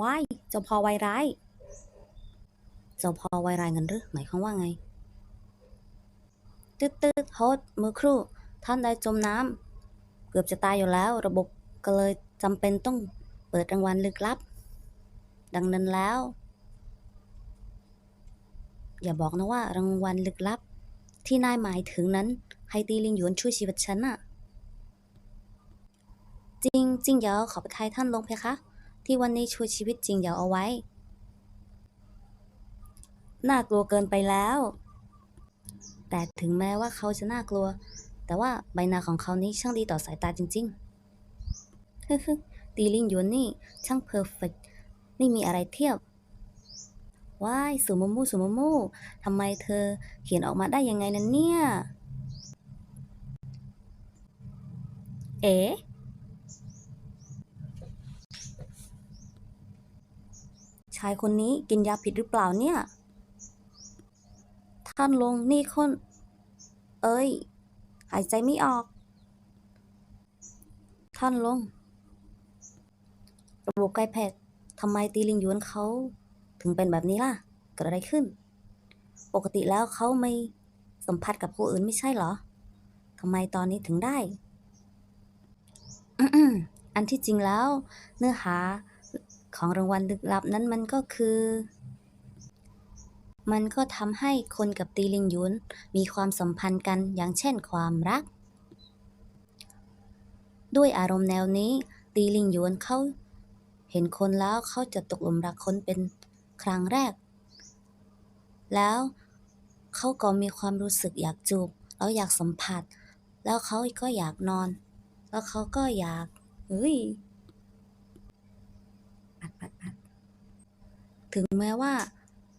ว้ายเจ้าพ่อวายร้าย เจ้าพ่อวายร้ายเงั้นหรือหมายความว่าไง ตืดตืดโฮดเมื่อครู่ท่านได้จมน้ำเกือบจะตายอยู่แล้ว ระบบก็เลยจำเป็นต้องเปิดรางวัลลึกลับ ดังนั้นแล้ว อย่าบอกนะว่ารางวัลลึกลับ ที่นายหมายถึงนั้นให้ตีลิงหยวนช่วยชีวิตฉันน่ะจริงจริงเหยาขอไปทายท่านลงเพคะ ที่วันนี้ช่วยชีวิตจริงเหยาเอาไว้ น่ากลัวเกินไปแล้ว แต่ถึงแม้ว่าเขาจะน่ากลัว แต่ว่าใบหน้าของเขานี้ช่างดีต่อสายตาจริงๆฮึ่ตีลิงหยวนนี่ช่างเพอร์เฟกต์ไม่มีอะไรเทียบว้ายสุมมูสุมมูทำไมเธอเขียนออกมาได้ยังไงนั้นเนี่ย เอ๋ ชายคนนี้กินยาผิดหรือเปล่าเนี่ย ท่านลงนี่คนเอ้ย หายใจไม่ออกท่านลง ระบบไกแพดทำไมตีลิงยวนเขา ถึงเป็นแบบนี้ล่ะ เกิดอะไรขึ้น ปกติแล้วเขาไม่สัมผัสกับผู้อื่นไม่ใช่เหรอทำไมตอนนี้ถึงได้ อันที่จริงแล้ว เนื้อหา ของรางวัลลึกลับนั้นมันก็คือ มันก็ทำให้คนกับตีลิงยุนมีความสัมพันธ์กันอย่างเช่นความรัก ด้วยอารมณ์แนวนี้ ตีลิงยวนเขาเห็นคนแล้วเขาจะตกหลุมรักคนเป็นครั้งแรก แล้วเขาก็มีความรู้สึกอยากจูบแล้วอยากสัมผัส แล้วเขาก็อยากนอน แล้วเขาก็อยากเฮ้ยปัดปัดปัด ถึงแม้ว่า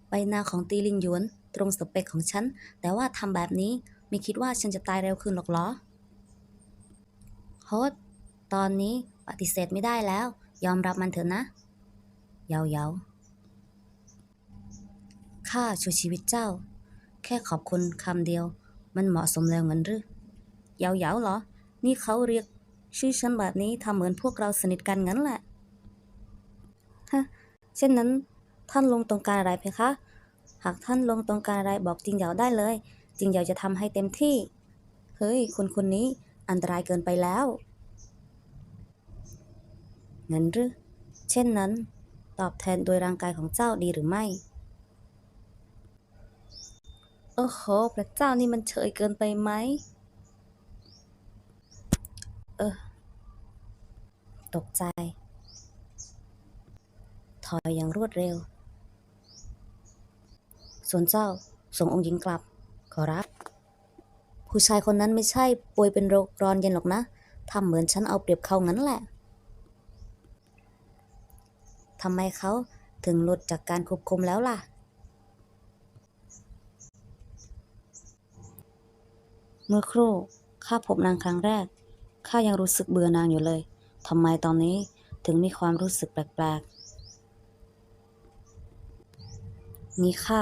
ใบหน้าของตีลิงหยวน ตรงสเปคของฉัน แต่ว่าทำแบบนี้ไม่คิดว่าฉันจะตายเร็วขึ้นหรอกหรอโฮสต์ตอนนี้ปฏิเสธไม่ได้แล้ว ยอมรับมันเถอะนะ เยาเยาข้าช่วยชีวิตเจ้า แค่ขอบคุณคำเดียว มันเหมาะสมแล้วเงินหรือเยาเยาเหรอ นี่เขาเรียกชื่อฉันแบบนี้ทำเหมือนพวกเราสนิทกันงั้นแหละฮะเช่นนั้น ท่านลงต้องการอะไรเพคะ หากท่านลงต้องการอะไรบอกจริงเหยาได้เลยจริงเหยาจะทำให้เต็มที่ เฮ้ยคนคนนี้อันตรายเกินไปแล้วเงินหรือเช่นนั้น ตอบแทนโดยร่างกายของเจ้าดีหรือไม่ โอ้โห พระเจ้านี่มันเฉยเกินไปไหม เออ ตกใจ ถอยอย่างรวดเร็ว ส่วนเจ้าส่งองค์หญิงกลับ ขอรับ ผู้ชายคนนั้นไม่ใช่ป่วยเป็นโรคร้อนเย็นหรอกนะทำเหมือนฉันเอาเปรียบเขางั้นแหละทำไมเขาถึงหลุดจากการควบคุมแล้วล่ะ เมื่อครู่ข้าพบนางครั้งแรกข้ายังรู้สึกเบื่อนางอยู่เลยทำไมตอนนี้ถึงมีความรู้สึกแปลกๆ นี่ข้า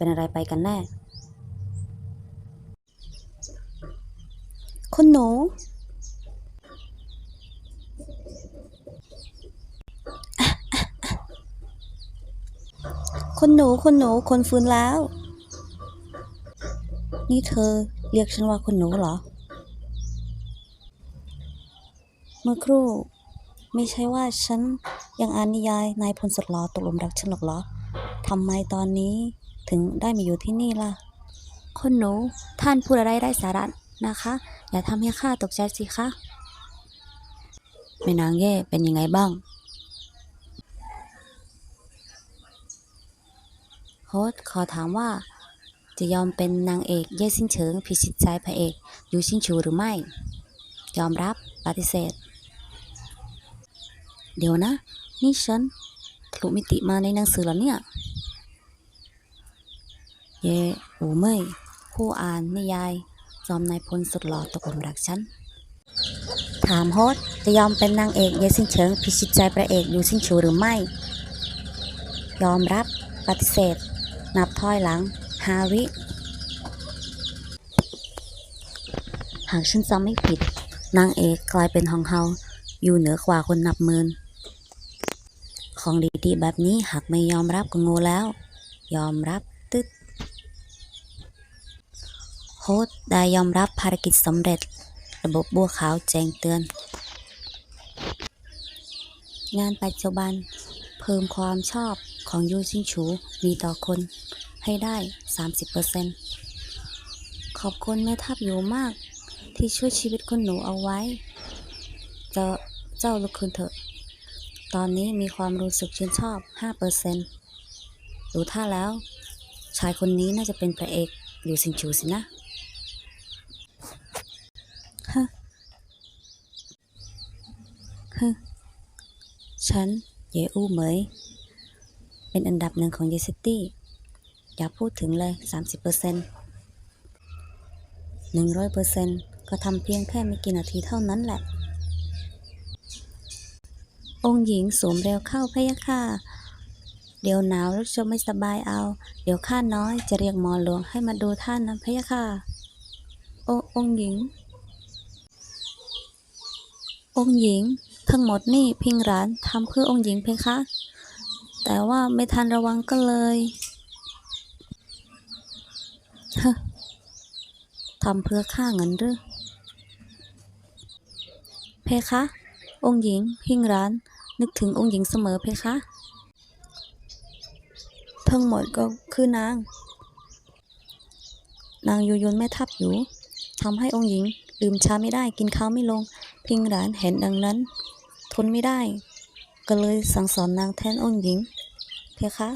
เป็นอะไรไปกันแน่ คนหนู คนหนู คนหนู คนฟื้นแล้ว นี่เธอเรียกฉันว่าคนหนูเหรอ เมื่อครู่ ไม่ใช่ว่าฉันยังอ่านนิยายนายพลสุดหล่อตกลุมรักฉันหรอกเหรอทำไมตอนนี้ ถึงได้มาอยู่ที่นี่ล่ะคนหนูท่านพูดอะไรได้สาระนะคะ อย่าทำให้ข้าตกใจสิคะแม่นางเย่เป็นยังไงบ้างโฮสขอถามว่า จะยอมเป็นนางเอกเย่ซินเฉิงพิชิตใจพระเอกยูชิงชูหรือไม่ ยอมรับปฏิเสธ เดี๋ยวนะ นี่ฉันทะลุมิติมาในหนังสือแล้วเนี่ย เย่อูเม่ยผู้อ่านนิยาย จอมนายพลสุดหล่อตกหลุมรักฉัน ถามโฮสต์จะยอมเป็นนางเอกเย่ซินเฉิง พิชิตใจพระเอกยูชิงชูหรือไม่ ยอมรับปฏิเสธ นับถอยหลังฮาวิ หากฉันจำไม่ผิด นางเอกกลายเป็นของเฮาอยู่เหนือกว่าคนนับหมื่นของดีๆแบบนี้หากไม่ยอมรับก็โง่แล้ว ยอมรับตึ๊ด โฮสได้ยอมรับภารกิจสำเร็จ ระบบบัวขาวแจ้งเตือน งานปัจจุบัน เพิ่มความชอบของยูซิงชูมีต่อคนให้ได้ 30%ขอบคุณแม่ทัพอยู่มาก ที่ช่วยชีวิตคุณหนูเอาไว้ เจ้าเจ้าลุกขึ้นเถอะ ตอนนี้มีความรู้สึกชื่นชอบ 5%ดูท่าแล้ว ชายคนนี้น่าจะเป็นพระเอกอยู่ซิงชูสินะ ฮะ ฮฉันเยอู้เหมย เป็นอันดับหนึ่งของเยซิตี้ อย่าพูดถึงเลย 30% 100%ก็ทำเพียงแค่ไม่กี่นาทีเท่านั้นแหละ องค์หญิงสวมเร็วเข้าพะยะค่ะเดี๋ยวหนาวแล้วจะไม่สบายเอา เดี๋ยวข้าน้อยจะเรียกหมอหลวงให้มาดูท่านนะพะยะค่ะ โอองค์หญิง องค์หญิง ทั้งหมดนี่พิงร้านทำเพื่อองค์หญิงเพคะ แต่ว่าไม่ทันระวังก็เลยทำเพื่อข้าเงินหรือเพคะ องค์หญิงพิงร้าน นึกถึงองค์หญิงเสมอเพคะ ทั้งหมดก็คือนาง นางยูยนแม่ทัพอยู่ทำให้องค์หญิง ดื่มชาไม่ได้กินข้าวไม่ลง พิงร้านเห็นดังนั้น นไม่ได้ ก็เลยสั่งสอนนางแทนองค์หญิง เพคะ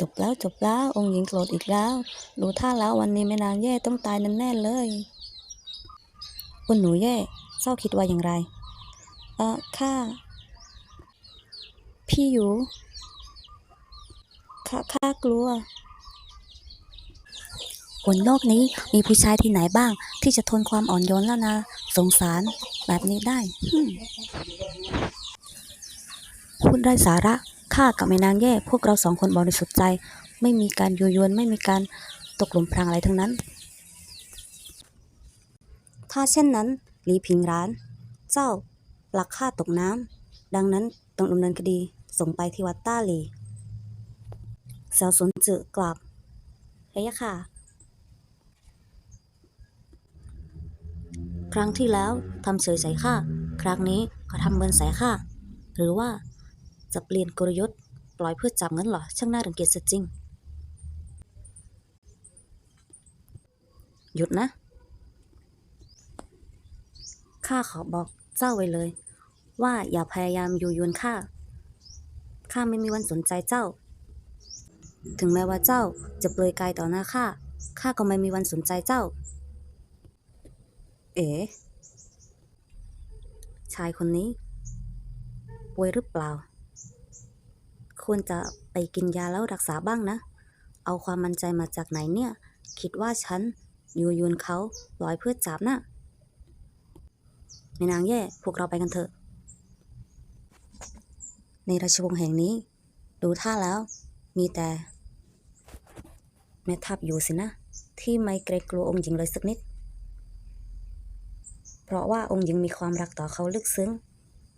จบแล้วจบแล้วองค์หญิงโกรธอีกแล้ว ดูท่าแล้ววันนี้แม่นางแย่ต้องตายแน่เลยคุณหนูแย่เจ้าคิดว่าอย่างไร เออข้าพี่อยู่ข้าข้ากลัว บนโลกนี้มีผู้ชายที่ไหนบ้าง ที่จะทนความอ่อนโยนแล้วนะ สงสารแบบนี้ได้ฮึ่มพูดได้สาระข้ากับแม่นางแย่พวกเราสองคนบริสุทธิ์ใจ ไม่มีการยุยวนไม่มีการตกหลุมพรางอะไรทั้งนั้น ถ้าเช่นนั้นหลีพิงร้าน เจ้าหลักข้าตกน้ำดังนั้นต้องดำเนินคดีส่งไปที่วัดต้าหลีเสี่ยวสนจือกลับเฮ้ยะค่ะ ครั้งที่แล้วทำเฉยใส่ข้าครั้งนี้ก็ทำเมินใส่ข้าหรือว่าจะเปลี่ยนกลยุทธ์ปล่อยเพื่อจับเงินหรอช่างน่ารังเกียจจริง หยุดนะข้าขอบอกเจ้าไว้เลย ว่าอย่าพยายามยูยวนข้าข้าไม่มีวันสนใจเจ้า ถึงแม้ว่าเจ้าจะเปลือยกายต่อหน้าข้าข้าก็ไม่มีวันสนใจเจ้า เอ๋ชายคนนี้ ป่วยหรือเปล่า ควรจะไปกินยาแล้วรักษาบ้างนะ เอาความมั่นใจมาจากไหนเนี่ย คิดว่าฉันยูยวนเขาลอยเพื่อจับนะแม่นางแย่ พวกเราไปกันเถอะ ในราชวงศ์แห่งนี้ ดูท่าแล้ว มีแต่ แม่ทัพอยู่สินะ ที่ไม่เกรงกลัวองค์หญิงเลยสักนิด ราะว่าองค์หญิงมีความรักต่อเขาลึกซึ้ง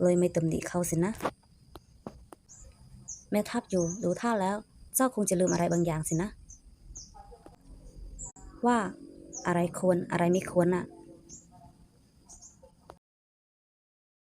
เลยไม่ตำหนิเขาสินะ แม่ทัพอยู่ดูท่าแล้ว เจ้าคงจะลืมอะไรบางอย่างสินะ ว่าอะไรควรอะไรไม่ควรน่ะ